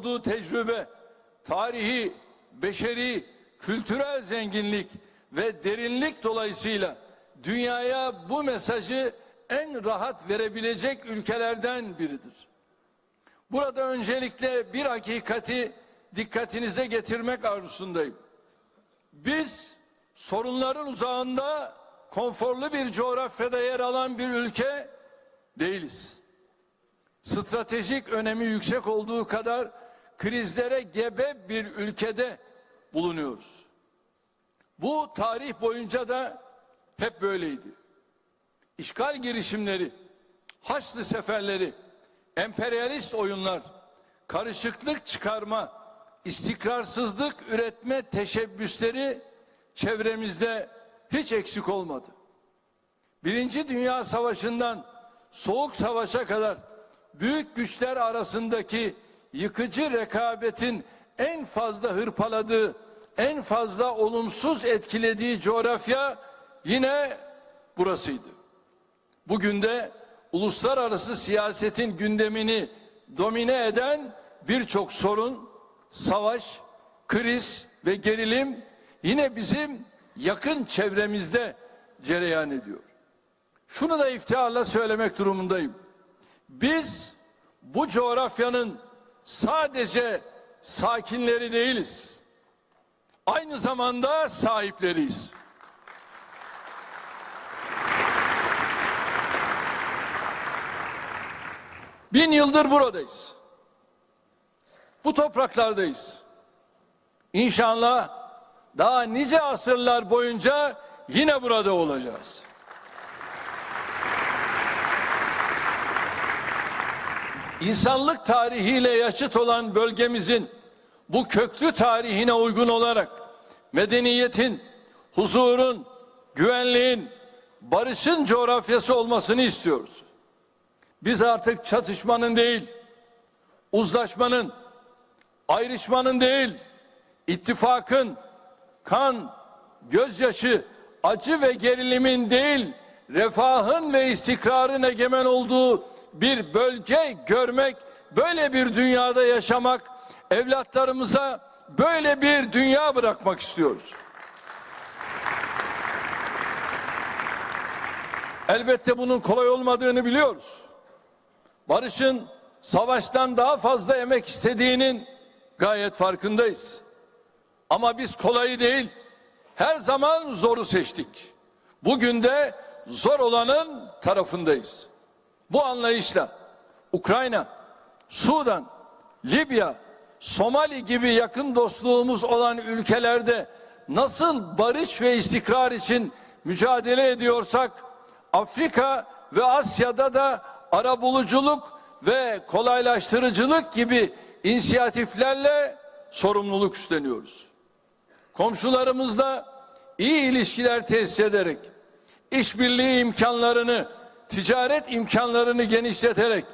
olduğu tecrübe, tarihi, beşeri, kültürel zenginlik ve derinlik dolayısıyla dünyaya bu mesajı en rahat verebilecek ülkelerden biridir. Burada öncelikle bir hakikati dikkatinize getirmek arzusundayım. Biz sorunların uzağında konforlu bir coğrafyada yer alan bir ülke değiliz. Stratejik önemi yüksek olduğu kadar krizlere gebe bir ülkede bulunuyoruz. Bu tarih boyunca da hep böyleydi. İşgal girişimleri, Haçlı seferleri, emperyalist oyunlar, karışıklık çıkarma, istikrarsızlık üretme teşebbüsleri çevremizde hiç eksik olmadı. Birinci Dünya Savaşı'ndan Soğuk Savaş'a kadar büyük güçler arasındaki yıkıcı rekabetin en fazla hırpaladığı, en fazla olumsuz etkilediği coğrafya yine burasıydı. Bugün de uluslararası siyasetin gündemini domine eden birçok sorun, savaş, kriz ve gerilim yine bizim yakın çevremizde cereyan ediyor. Şunu da iftiharla söylemek durumundayım. Biz bu coğrafyanın sadece sakinleri değiliz. Aynı zamanda sahipleriyiz. Bin yıldır buradayız. Bu topraklardayız. İnşallah daha nice asırlar boyunca yine burada olacağız. İnsanlık tarihiyle yaşıt olan bölgemizin bu köklü tarihine uygun olarak medeniyetin, huzurun, güvenliğin, barışın coğrafyası olmasını istiyoruz. Biz artık çatışmanın değil, uzlaşmanın, ayrışmanın değil, ittifakın, kan, gözyaşı, acı ve gerilimin değil, refahın ve istikrarın egemen olduğu bir bölge görmek, böyle bir dünyada yaşamak, evlatlarımıza böyle bir dünya bırakmak istiyoruz. Elbette bunun kolay olmadığını biliyoruz. Barışın savaştan daha fazla emek istediğinin gayet farkındayız. Ama biz kolayı değil, her zaman zoru seçtik. Bugün de zor olanın tarafındayız. Bu anlayışla Ukrayna, Sudan, Libya, Somali gibi yakın dostluğumuz olan ülkelerde nasıl barış ve istikrar için mücadele ediyorsak Afrika ve Asya'da da arabuluculuk ve kolaylaştırıcılık gibi inisiyatiflerle sorumluluk üstleniyoruz. Komşularımızla iyi ilişkiler tesis ederek, işbirliği imkanlarını, ticaret imkanlarını genişleterek,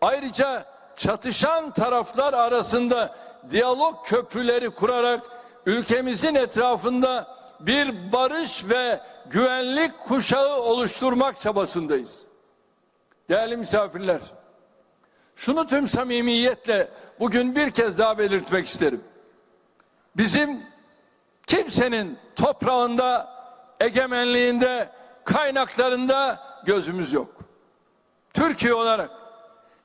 ayrıca çatışan taraflar arasında diyalog köprüleri kurarak ülkemizin etrafında bir barış ve güvenlik kuşağı oluşturmak çabasındayız. Değerli misafirler, şunu tüm samimiyetle bugün bir kez daha belirtmek isterim. Bizim kimsenin toprağında, egemenliğinde, kaynaklarında gözümüz yok. Türkiye olarak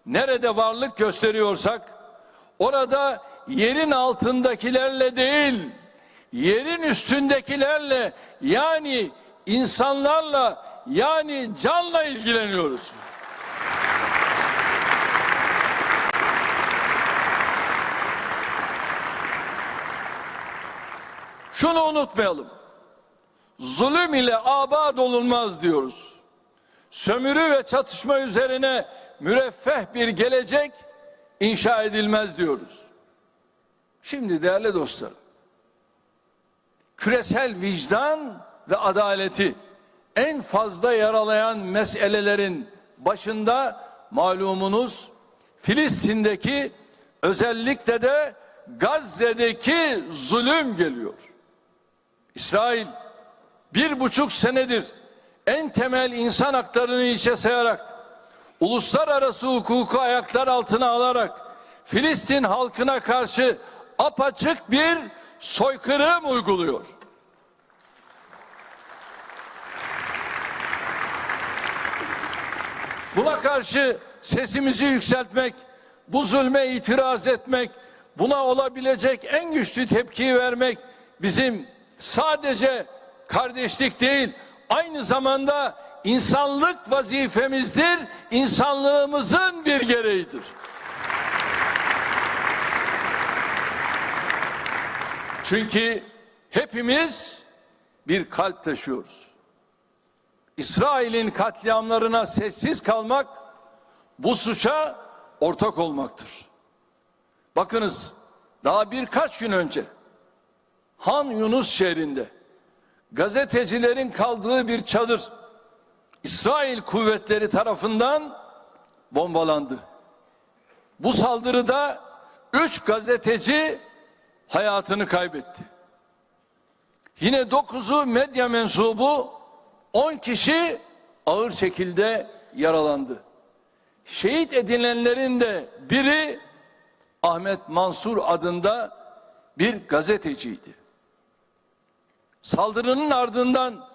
nerede varlık gösteriyorsak orada yerin altındakilerle değil, yerin üstündekilerle yani insanlarla yani canla ilgileniyoruz. Şunu unutmayalım. Zulüm ile abad olunmaz diyoruz. Sömürü ve çatışma üzerine müreffeh bir gelecek inşa edilmez diyoruz. Şimdi değerli dostlarım, küresel vicdan ve adaleti en fazla yaralayan meselelerin başında malumunuz Filistin'deki özellikle de Gazze'deki zulüm geliyor. İsrail bir buçuk senedir en temel insan haklarını içe sayarak, uluslararası hukuku ayaklar altına alarak Filistin halkına karşı apaçık bir soykırım uyguluyor. Buna karşı sesimizi yükseltmek, bu zulme itiraz etmek, buna olabilecek en güçlü tepkiyi vermek bizim sadece kardeşlik değil, aynı zamanda insanlık vazifemizdir, insanlığımızın bir gereğidir. Çünkü hepimiz bir kalp taşıyoruz. İsrail'in katliamlarına sessiz kalmak bu suça ortak olmaktır. Bakınız daha birkaç gün önce Han Yunus şehrinde gazetecilerin kaldığı bir çadır İsrail kuvvetleri tarafından bombalandı. Bu saldırıda üç gazeteci hayatını kaybetti. Yine dokuzu medya mensubu 10 kişi ağır şekilde yaralandı. Şehit edilenlerin de biri Ahmet Mansur adında bir gazeteciydi. Saldırının ardından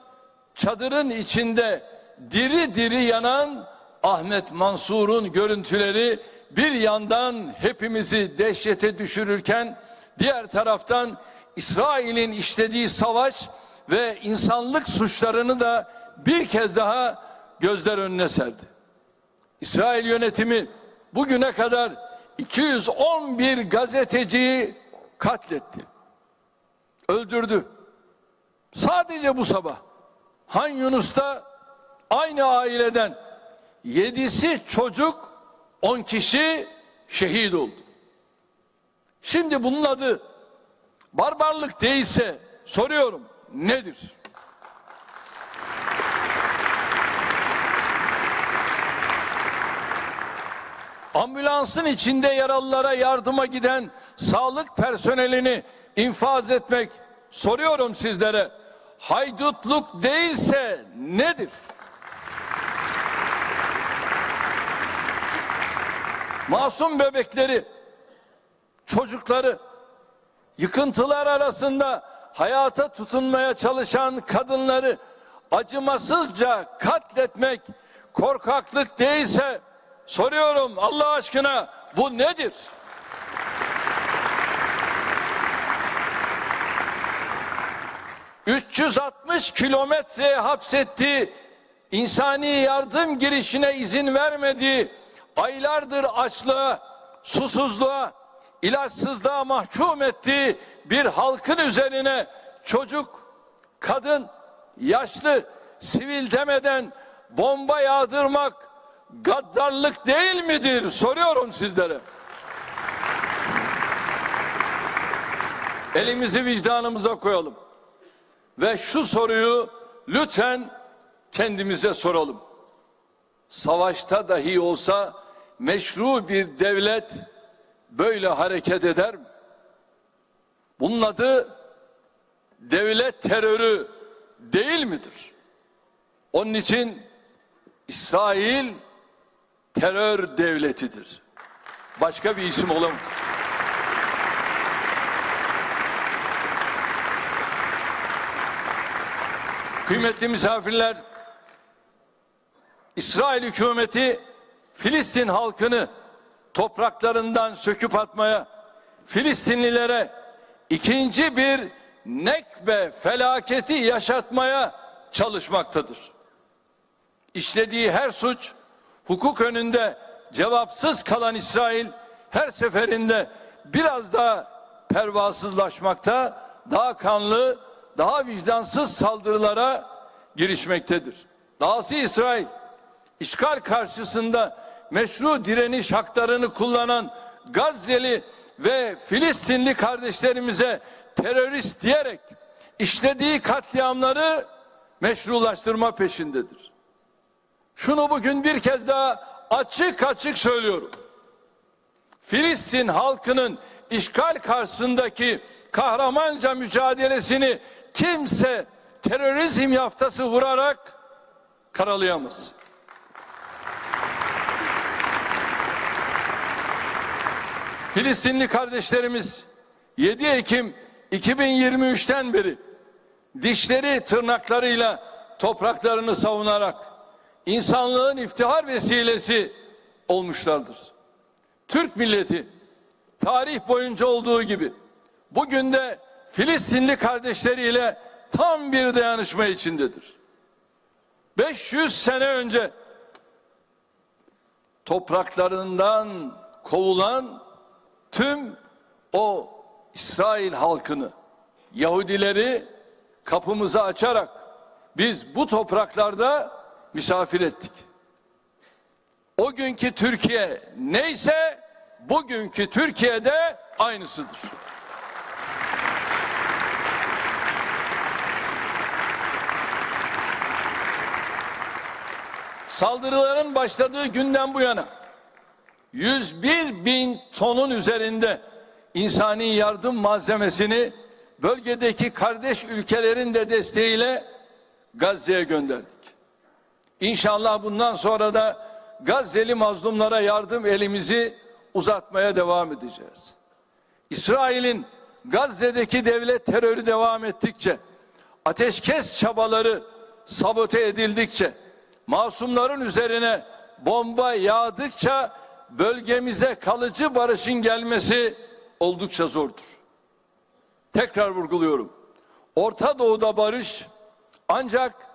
çadırın içinde diri diri yanan Ahmet Mansur'un görüntüleri bir yandan hepimizi dehşete düşürürken diğer taraftan İsrail'in işlediği savaş ve insanlık suçlarını da bir kez daha gözler önüne serdi. İsrail yönetimi bugüne kadar 211 gazeteciyi katletti. Öldürdü. Sadece bu sabah Han Yunus'ta aynı aileden yedisi çocuk 10 kişi şehit oldu. Şimdi bunun adı barbarlık değilse soruyorum nedir? Ambulansın içinde yaralılara yardıma giden sağlık personelini infaz etmek soruyorum sizlere. Haydutluk değilse nedir? Masum bebekleri, çocukları, yıkıntılar arasında hayata tutunmaya çalışan kadınları acımasızca katletmek korkaklık değilse soruyorum Allah aşkına bu nedir? ...360 kilometre hapsetti... ...insani yardım girişine izin vermedi... ...aylardır açlığa, susuzluğa, ilaçsızlığa mahkum ettiği bir halkın üzerine çocuk, kadın, yaşlı, sivil demeden bomba yağdırmak gaddarlık değil midir? Soruyorum sizlere. Elimizi vicdanımıza koyalım. Ve şu soruyu lütfen kendimize soralım. Savaşta dahi olsa meşru bir devlet böyle hareket eder mi? Bunun adı devlet terörü değil midir? Onun için İsrail terör devletidir. Başka bir isim olamaz. Kıymetli misafirler, İsrail hükümeti Filistin halkını topraklarından söküp atmaya, Filistinlilere ikinci bir nekbe felaketi yaşatmaya çalışmaktadır. İşlediği her suç hukuk önünde cevapsız kalan İsrail her seferinde biraz daha pervasızlaşmakta, daha kanlı, daha vicdansız saldırılara girişmektedir. Dahası İsrail işgal karşısında meşru direniş haklarını kullanan Gazze'li ve Filistinli kardeşlerimize terörist diyerek işlediği katliamları meşrulaştırma peşindedir. Şunu bugün bir kez daha açık açık söylüyorum. Filistin halkının işgal karşısındaki kahramanca mücadelesini kimse terörizm yaftası vurarak karalayamaz. Filistinli kardeşlerimiz 7 Ekim 2023'ten beri dişleri tırnaklarıyla topraklarını savunarak insanlığın iftihar vesilesi olmuşlardır. Türk milleti tarih boyunca olduğu gibi bugün de Filistinli kardeşleriyle tam bir dayanışma içindedir. 500 sene önce topraklarından kovulan tüm o İsrail halkını, Yahudileri kapımızı açarak biz bu topraklarda misafir ettik. O günkü Türkiye neyse bugünkü Türkiye'de aynısıdır. Saldırıların başladığı günden bu yana 101 bin tonun üzerinde insani yardım malzemesini bölgedeki kardeş ülkelerin de desteğiyle Gazze'ye gönderdik. İnşallah bundan sonra da Gazze'li mazlumlara yardım elimizi uzatmaya devam edeceğiz. İsrail'in Gazze'deki devlet terörü devam ettikçe, ateşkes çabaları sabote edildikçe, masumların üzerine bomba yağdıkça bölgemize kalıcı barışın gelmesi oldukça zordur. Tekrar vurguluyorum. Orta Doğu'da barış ancak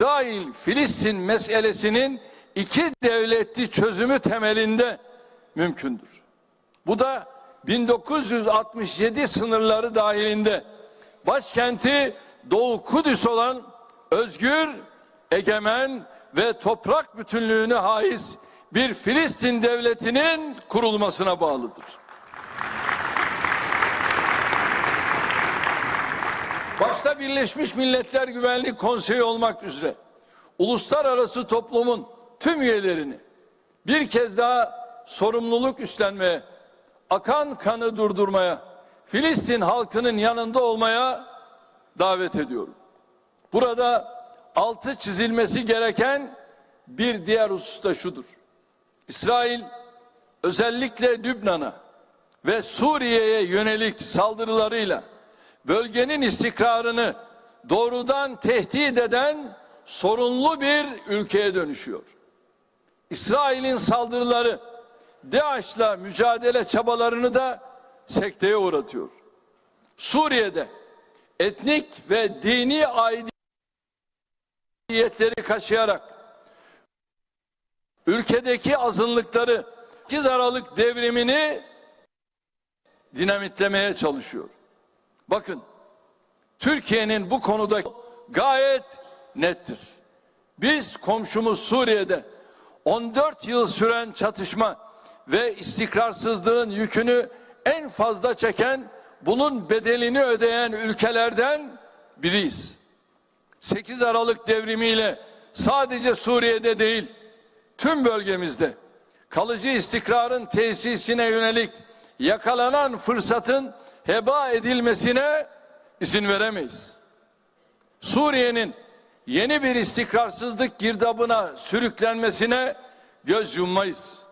İsrail Filistin meselesinin iki devletli çözümü temelinde mümkündür. Bu da 1967 sınırları dahilinde başkenti Doğu Kudüs olan özgür, egemen ve toprak bütünlüğüne haiz bir Filistin devletinin kurulmasına bağlıdır. Başta Birleşmiş Milletler Güvenlik Konseyi olmak üzere uluslararası toplumun tüm üyelerini bir kez daha sorumluluk üstlenmeye, akan kanı durdurmaya, Filistin halkının yanında olmaya davet ediyorum. Burada altı çizilmesi gereken bir diğer husus da şudur. İsrail özellikle Lübnan'a ve Suriye'ye yönelik saldırılarıyla bölgenin istikrarını doğrudan tehdit eden sorunlu bir ülkeye dönüşüyor. İsrail'in saldırıları DAEŞ'la mücadele çabalarını da sekteye uğratıyor. Suriye'de etnik ve dini aidiyetleri kaşıyarak ülkedeki azınlıkları 8 Aralık devrimini dinamitlemeye çalışıyor. Bakın Türkiye'nin bu konuda gayet nettir. Biz komşumuz Suriye'de 14 yıl süren çatışma ve istikrarsızlığın yükünü en fazla çeken, bunun bedelini ödeyen ülkelerden biriyiz. 8 Aralık devrimiyle sadece Suriye'de değil, tüm bölgemizde kalıcı istikrarın tesisine yönelik yakalanan fırsatın heba edilmesine izin veremeyiz. Suriye'nin yeni bir istikrarsızlık girdabına sürüklenmesine göz yummayız.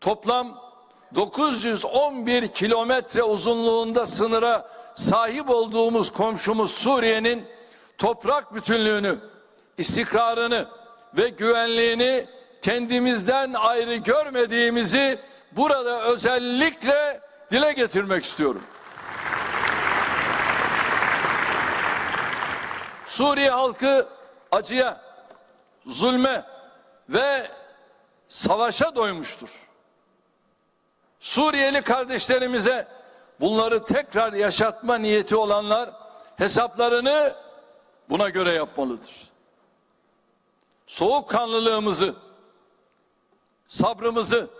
Toplam 911 kilometre uzunluğunda sınıra sahip olduğumuz komşumuz Suriye'nin toprak bütünlüğünü, istikrarını ve güvenliğini kendimizden ayrı görmediğimizi burada özellikle dile getirmek istiyorum. Suriye halkı acıya, zulme ve savaşa doymuştur. Suriyeli kardeşlerimize bunları tekrar yaşatma niyeti olanlar hesaplarını buna göre yapmalıdır. Soğukkanlılığımızı, sabrımızı,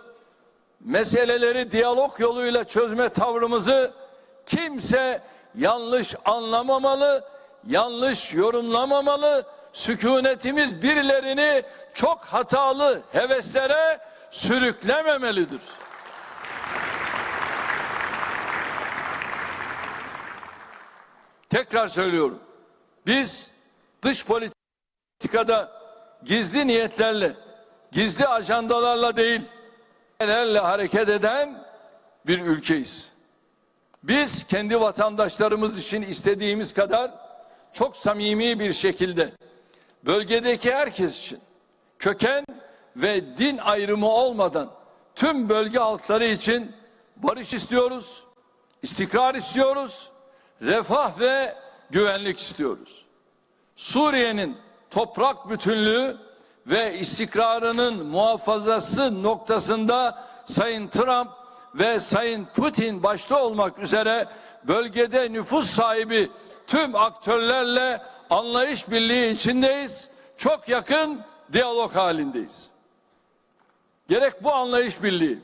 meseleleri diyalog yoluyla çözme tavrımızı kimse yanlış anlamamalı, yanlış yorumlamamalı. Sükunetimiz birilerini çok hatalı heveslere sürüklememelidir. Tekrar söylüyorum. Biz dış politikada gizli niyetlerle gizli ajandalarla değil, nelerle hareket eden bir ülkeyiz. Biz kendi vatandaşlarımız için istediğimiz kadar çok samimi bir şekilde bölgedeki herkes için köken ve din ayrımı olmadan tüm bölge halkları için barış istiyoruz, istikrar istiyoruz, refah ve güvenlik istiyoruz. Suriye'nin toprak bütünlüğü ve istikrarının muhafazası noktasında Sayın Trump ve Sayın Putin başta olmak üzere bölgede nüfus sahibi tüm aktörlerle anlayış birliği içindeyiz. Çok yakın diyalog halindeyiz. Gerek bu anlayış birliği,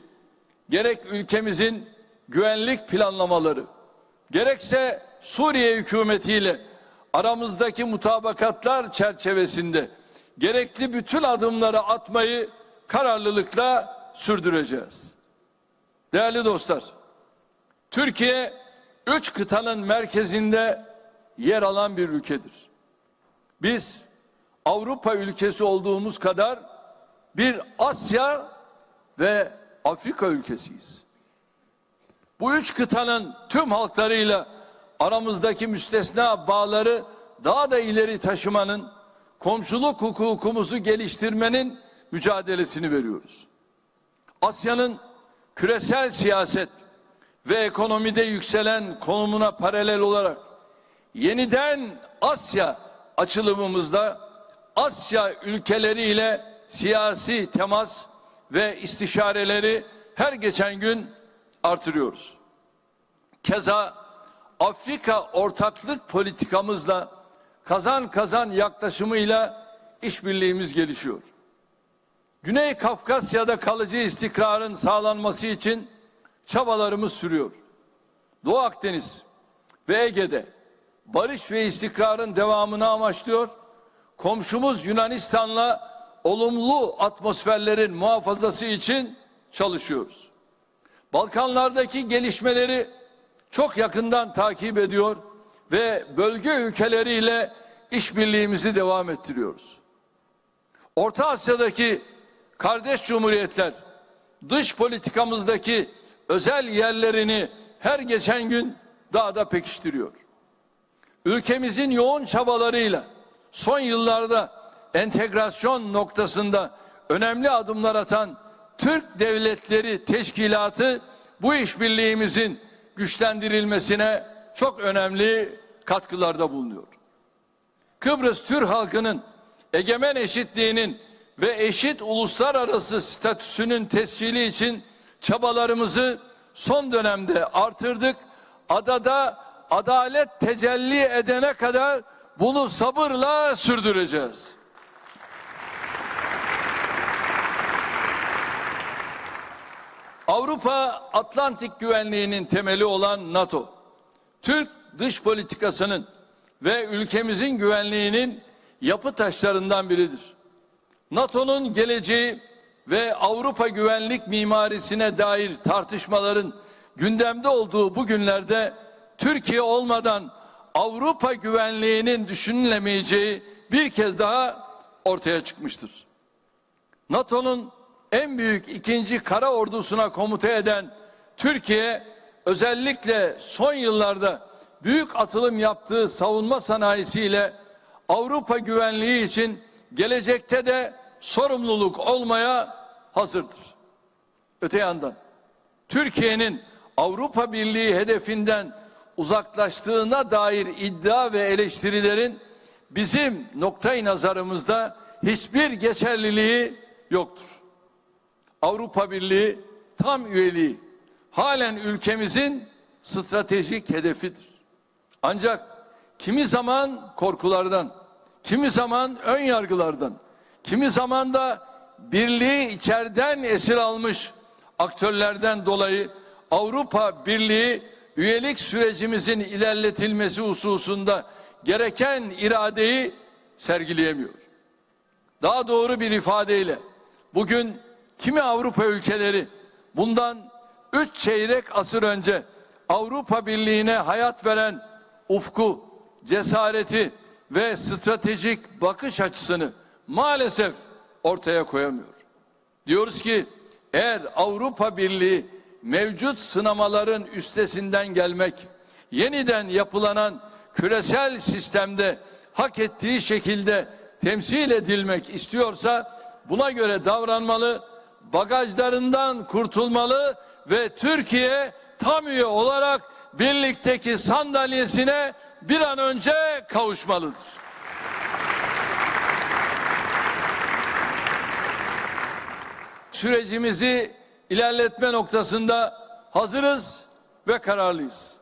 gerek ülkemizin güvenlik planlamaları, gerekse Suriye hükümetiyle aramızdaki mutabakatlar çerçevesinde gerekli bütün adımları atmayı kararlılıkla sürdüreceğiz. Değerli dostlar, Türkiye üç kıtanın merkezinde yer alan bir ülkedir. Biz Avrupa ülkesi olduğumuz kadar bir Asya ve Afrika ülkesiyiz. Bu üç kıtanın tüm halklarıyla aramızdaki müstesna bağları daha da ileri taşımanın, komşuluk hukukumuzu geliştirmenin mücadelesini veriyoruz. Asya'nın küresel siyaset ve ekonomide yükselen konumuna paralel olarak yeniden Asya açılımımızda Asya ülkeleriyle siyasi temas ve istişareleri her geçen gün artırıyoruz. Keza Afrika ortaklık politikamızla kazan kazan yaklaşımıyla işbirliğimiz gelişiyor. Güney Kafkasya'da kalıcı istikrarın sağlanması için çabalarımız sürüyor. Doğu Akdeniz ve Ege'de barış ve istikrarın devamını amaçlıyor. Komşumuz Yunanistan'la olumlu atmosferlerin muhafazası için çalışıyoruz. Balkanlardaki gelişmeleri çok yakından takip ediyor ve bölge ülkeleriyle işbirliğimizi devam ettiriyoruz. Orta Asya'daki kardeş cumhuriyetler dış politikamızdaki özel yerlerini her geçen gün daha da pekiştiriyor. Ülkemizin yoğun çabalarıyla son yıllarda entegrasyon noktasında önemli adımlar atan Türk Devletleri Teşkilatı bu işbirliğimizin güçlendirilmesine çok önemli katkılarda bulunuyor. Kıbrıs Türk halkının egemen eşitliğinin ve eşit uluslararası statüsünün tescili için çabalarımızı son dönemde artırdık. Adada adalet tecelli edene kadar bunu sabırla sürdüreceğiz. Avrupa Atlantik güvenliğinin temeli olan NATO, Türk dış politikasının ve ülkemizin güvenliğinin yapı taşlarından biridir. NATO'nun geleceği ve Avrupa güvenlik mimarisine dair tartışmaların gündemde olduğu bu günlerde Türkiye olmadan Avrupa güvenliğinin düşünülemeyeceği bir kez daha ortaya çıkmıştır. NATO'nun en büyük ikinci kara ordusuna komuta eden Türkiye özellikle son yıllarda büyük atılım yaptığı savunma sanayisiyle Avrupa güvenliği için gelecekte de sorumluluk olmaya hazırdır. Öte yandan Türkiye'nin Avrupa Birliği hedefinden uzaklaştığına dair iddia ve eleştirilerin bizim noktayı nazarımızda hiçbir geçerliliği yoktur. Avrupa Birliği tam üyeliği halen ülkemizin stratejik hedefidir. Ancak kimi zaman korkulardan, kimi zaman ön yargılardan, kimi zaman da birliği içeriden esir almış aktörlerden dolayı Avrupa Birliği üyelik sürecimizin ilerletilmesi hususunda gereken iradeyi sergileyemiyor. Daha doğru bir ifadeyle bugün kimi Avrupa ülkeleri bundan üç çeyrek asır önce Avrupa Birliği'ne hayat veren ufku, cesareti ve stratejik bakış açısını maalesef ortaya koyamıyor. Diyoruz ki eğer Avrupa Birliği mevcut sınamaların üstesinden gelmek, yeniden yapılanan küresel sistemde hak ettiği şekilde temsil edilmek istiyorsa buna göre davranmalı, bagajlarından kurtulmalı ve Türkiye tam üye olarak birlikteki sandalyesine bir an önce kavuşmalıdır. Sürecimizi ilerletme noktasında hazırız ve kararlıyız.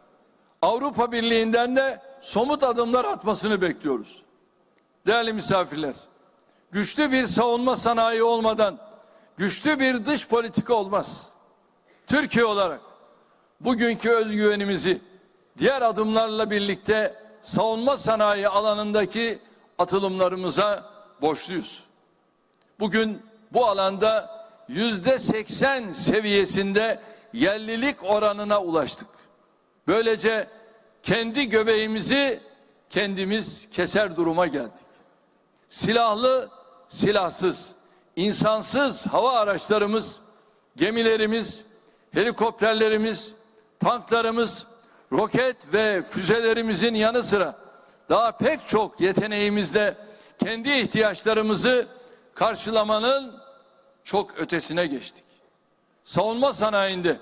Avrupa Birliği'nden de somut adımlar atmasını bekliyoruz. Değerli misafirler, güçlü bir savunma sanayi olmadan güçlü bir dış politika olmaz. Türkiye olarak bugünkü özgüvenimizi diğer adımlarla birlikte savunma sanayi alanındaki atılımlarımıza borçluyuz. Bugün bu alanda yüzde seksen seviyesinde yerlilik oranına ulaştık. Böylece kendi göbeğimizi kendimiz keser duruma geldik. Silahlı, silahsız, insansız hava araçlarımız, gemilerimiz, helikopterlerimiz, tanklarımız, roket ve füzelerimizin yanı sıra daha pek çok yeteneğimizle kendi ihtiyaçlarımızı karşılamanın çok ötesine geçtik. Savunma sanayinde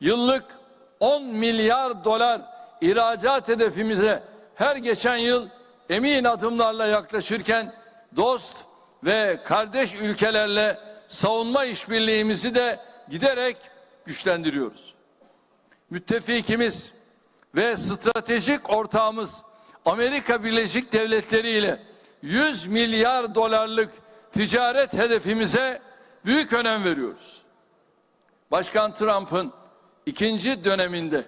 yıllık 10 milyar dolar ihracat hedefimize her geçen yıl emin adımlarla yaklaşırken dost ve kardeş ülkelerle savunma işbirliğimizi de giderek güçlendiriyoruz. Müttefikimiz ve stratejik ortağımız Amerika Birleşik Devletleri ile 100 milyar dolarlık ticaret hedefimize büyük önem veriyoruz. Başkan Trump'ın ikinci döneminde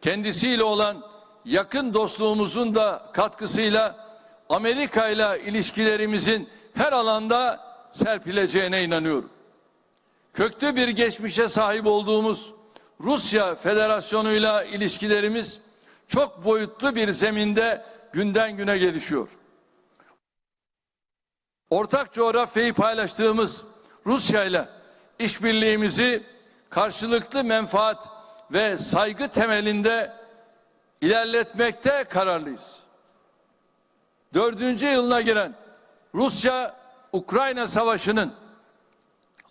kendisiyle olan yakın dostluğumuzun da katkısıyla Amerika ile ilişkilerimizin her alanda serpileceğine inanıyorum. Köklü bir geçmişe sahip olduğumuz Rusya Federasyonu'yla ilişkilerimiz çok boyutlu bir zeminde günden güne gelişiyor. Ortak coğrafyayı paylaştığımız Rusya ile işbirliğimizi karşılıklı menfaat ve saygı temelinde ilerletmekte kararlıyız. Dördüncü yılına giren Rusya-Ukrayna savaşının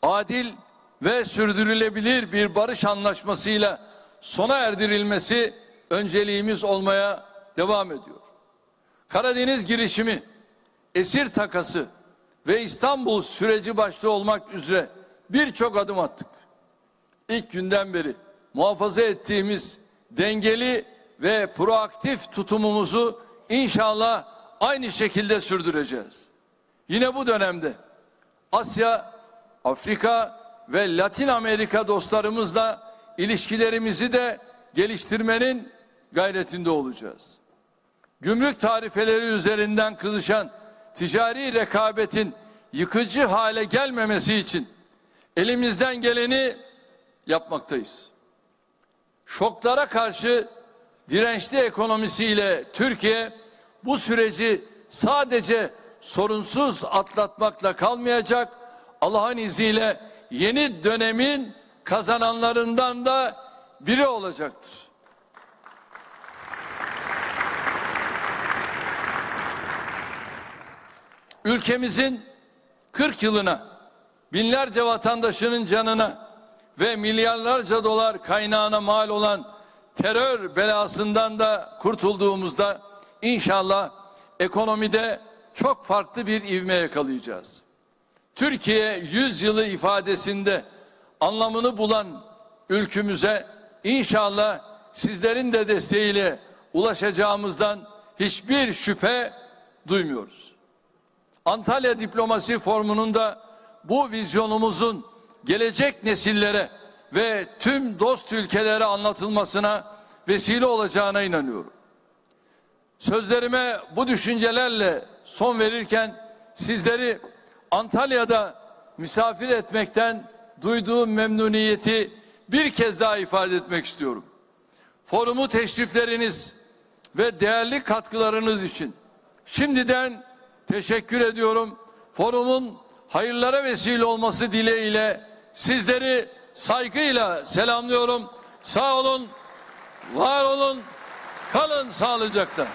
adil ve sürdürülebilir bir barış anlaşmasıyla sona erdirilmesi önceliğimiz olmaya devam ediyor. Karadeniz girişimi, esir takası ve İstanbul süreci başta olmak üzere birçok adım attık. İlk günden beri muhafaza ettiğimiz dengeli ve proaktif tutumumuzu inşallah aynı şekilde sürdüreceğiz. Yine bu dönemde Asya, Afrika ve Latin Amerika dostlarımızla ilişkilerimizi de geliştirmenin gayretinde olacağız. Gümrük tarifeleri üzerinden kızışan ticari rekabetin yıkıcı hale gelmemesi için elimizden geleni yapmaktayız. Şoklara karşı dirençli ekonomisiyle Türkiye bu süreci sadece sorunsuz atlatmakla kalmayacak. Allah'ın izniyle yeni dönemin kazananlarından da biri olacaktır. Ülkemizin 40 yılına binlerce vatandaşının canına ve milyarlarca dolar kaynağına mal olan terör belasından da kurtulduğumuzda inşallah ekonomide çok farklı bir ivme yakalayacağız. Türkiye 100 yılı ifadesinde anlamını bulan ülkümüze inşallah sizlerin de desteğiyle ulaşacağımızdan hiçbir şüphe duymuyoruz. Antalya Diplomasi Formu'nun da bu vizyonumuzun gelecek nesillere ve tüm dost ülkelere anlatılmasına vesile olacağına inanıyorum. Sözlerime bu düşüncelerle son verirken sizleri Antalya'da misafir etmekten duyduğum memnuniyeti bir kez daha ifade etmek istiyorum. Forumu teşrifleriniz ve değerli katkılarınız için şimdiden teşekkür ediyorum. Forumun hayırlara vesile olması dileğiyle sizleri saygıyla selamlıyorum. Sağ olun, var olun, kalın sağlıcakla.